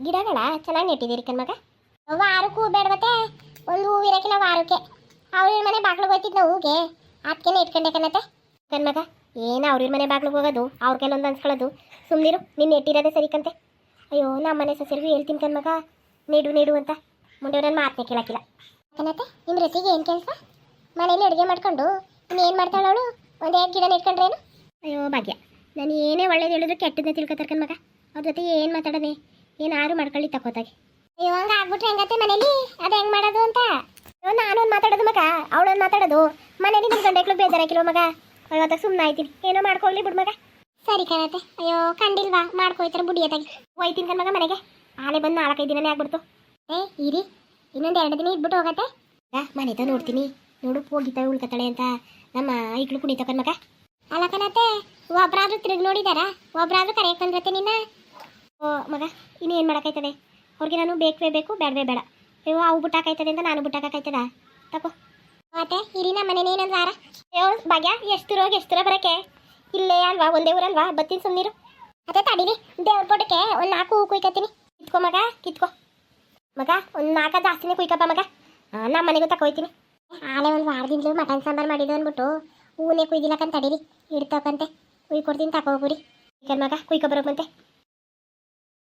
ಗಿಡಗಳ? ಚೆನ್ನಾಗಿ ನೆಟ್ಟಿದ್ದೀರಿ ಕಣ್ಮಗ ವಾರಕ್ಕೂ ಬೇಡವತ್ತೆ ಒಂದು ಹೂವು ಇರಕ್ಕಿಲ್ಲ ವಾರಕ್ಕೆ. ಅವ್ರ ಮನೆ ಬಾಗ್ಲಿಗೆ ನಾವು ಹೂಗೆ. ಅದಕ್ಕೆ ಇಟ್ಕೊಂಡೆ ಕಣತ್ತೆ ಕಣ್ಮಗ ಏನು ಅವ್ರ ಮನೆ ಬಾಗ್ಲಿಗೆ ಹೋಗೋದು? ಅವ್ರ ಕೆಲವೊಂದು ಅನ್ಸ್ಕೊಳ್ಳೋದು ಸುಮ್ಮನಿರು ನಿನ್ನ ನೆಟ್ಟಿರೋದೇ ಸರಿ ಕಂತೆ. ಅಯ್ಯೋ ನಮ್ಮ ಮನೆ ಸೊಸೆರಿಗೂ ಹೇಳ್ತೀನಿ ಕಣ್ಮಗ ನೆಡು ನೆಡು ಅಂತ. ಮುಂದೆ ನನ್ನ ಮಾತನ್ನೇ ಕೇಳಕ್ಕಿಲ್ಲ ಕಣತ್ತೆ ನಿಮ್ಮ ರತಿಗೆ ಏನು ಕೆಲಸ? ಮನೇಲಿ ಅಡುಗೆ ಮಾಡ್ಕೊಂಡು ಏನು ಮಾಡ್ತಾಳೆ ಅವಳು? ಒಂದು ಎರಡು ಗಿಡ ನೆಟ್ಕೊಂಡ್ರೇನು ಅಯ್ಯೋ, ಭಾಗ್ಯ. ನಾನು ಏನೇ ಒಳ್ಳೇದು ಹೇಳಿದ್ರು ಕೆಟ್ಟದ್ದೇ ತಿಳ್ಕೊತಾರೆ ಕಣ್ಮಗ ಅವ್ರ ಜೊತೆ ಏನು ಮಾತಾಡೋದೆ? ಏನಾರು ಮಾಡ್ಕೊಳ್ಳಿ ತಕೋತಾಗಿ ಅಯ್ಯೋ ಹಂಗ ಆಗ್ಬಿಟ್ರೆ ಹೆಂಗತ್ತೆ ಮನೇಲಿ? ಅದು ಹೆಂಗ್ ಮಾಡೋದು ಅಂತ? ಅಯ್ಯೋ ನಾನು ಒಂದು ಮಾತಾಡೋದು ಮಗ. ಅವಳೊಂದು ಮಾತಾಡೋದು. ಮನೇಲಿ ನಿಮ್ಮ ಗಂಡಕ್ಳು ಬೇಜಾರಾಕಿಲ್ವ ಮಗ. ಅಯ್ಯೋ ಅದಕ್ಕೆ ಸುಮ್ಮನೆ ಆಯ್ತೀನಿ. ಏನೋ ಮಾಡ್ಕೊಳ್ಳಿ ಬಿಡು ಮಗ. ಸರಿ ಕಣತ್ತೆ. ಅಯ್ಯೋ ಕಂಡಿಲ್ವಾ? ಮಾಡ್ಕೋಯ್ತಾರೆ ಬುಡಿಯತ್ತಾಗಿ ಹೋಯ್ತೀನಿ ಕಣ್ಮಗ ಮನೆಗೆ. ಆಲೆ ಬಂದು ನಾಲ್ಕೈದು ದಿನನೇ ಆಗ್ಬಿಡ್ತು. ಏ ಇರಿ. ಇನ್ನೊಂದು ಎರಡು ದಿನ ಇದ್ಬಿಟ್ಟು ಹೋಗತ್ತೆ. ಮನೆ ತ ನೋಡ್ತೀನಿ. ನೋಡು ಹೋಗಿತಾವೆ ಉಳ್ಕತ್ತಾಳೆ ಅಂತ ನಮ್ಮ ಐಕ್ಳು ಕುಣಿತ ಕಣ್ಮಗ ಅಲ್ಲ ಕಣತ್ತೆ ಒಬ್ರಾದ್ರೂ ತಿರುಗಿ ನೋಡಿದಾರ? ಒಬ್ರಾದ್ರೂ ಕರೆಯಕ್ ಬಂದ್ರತ್ತೆ ನಿನ್ನ? ಮಗ ಇನ್ನೇನು ಮಾಡೋಕ್ಕಾಯ್ತದೆ? ಅವ್ರಿಗೆ ನಾನು ಬೇಕೇ ಬೇಕು ಬೇಡವೇ ಬೇಡ. ಅಯ್ಯೋ, ಅವು ಬಿಟ್ಟಾಕಾಯ್ತದೆ ಅಂತ ನಾನು ಬಿಟ್ಟಾಕಾಯ್ತದ? ತಗೋ. ಮತ್ತೆ ಇರಿ ನಮ್ಮ ಮನೇಲಿ ಏನಂದ್ರೆ ವಾರ. ಅಯ್ಯೋ, ಭಾಗ್ಯ, ಎಷ್ಟು ರೋಗ ಎಷ್ಟು ರೋಗ ಬರೋಕ್ಕೆ? ಇಲ್ಲೇ ಅಲ್ವಾ, ಒಂದೇ ಊರಲ್ವಾ? ಬತ್ತೀನಿ ಸುಮ್ಮನಿರು ಅದೇ ತಡೀರಿ ದೇವ್ರ ಪೋಟಕ್ಕೆ ಒಂದು ನಾಲ್ಕು ಹೂ ಕುಯ್ಕತ್ತೀನಿ. ಕಿತ್ಕೊ, ಮಗ ಕಿತ್ಕೊ. ಮಗ, ಒಂದು ನಾಲ್ಕು ಜಾಸ್ತಿನೇ ಕುಯ್ಕಪ್ಪ, ಮಗ. ನಮ್ಮ ಮನೆಗೂ ತಗೋಯ್ತೀನಿ ಆನೆ ಒಂದು ವಾರದಿಂದಲೂ ಮಟನ್ ಸಾಂಬಾರು ಮಾಡಿದ್ದು ಅಂದ್ಬಿಟ್ಟು ಹೂನೇ ಕುಯ್ದಿಲ್ಲಕಂತ ತಡೀರಿ. ಹಿಡ್ತಕ್ಕಂತೆ ಕುಯ್ಕೊಡ್ತೀನಿ ತಗೋಗುರಿ ಮಗ, ಕುಯ್ಕೊ ಬಂತೆ.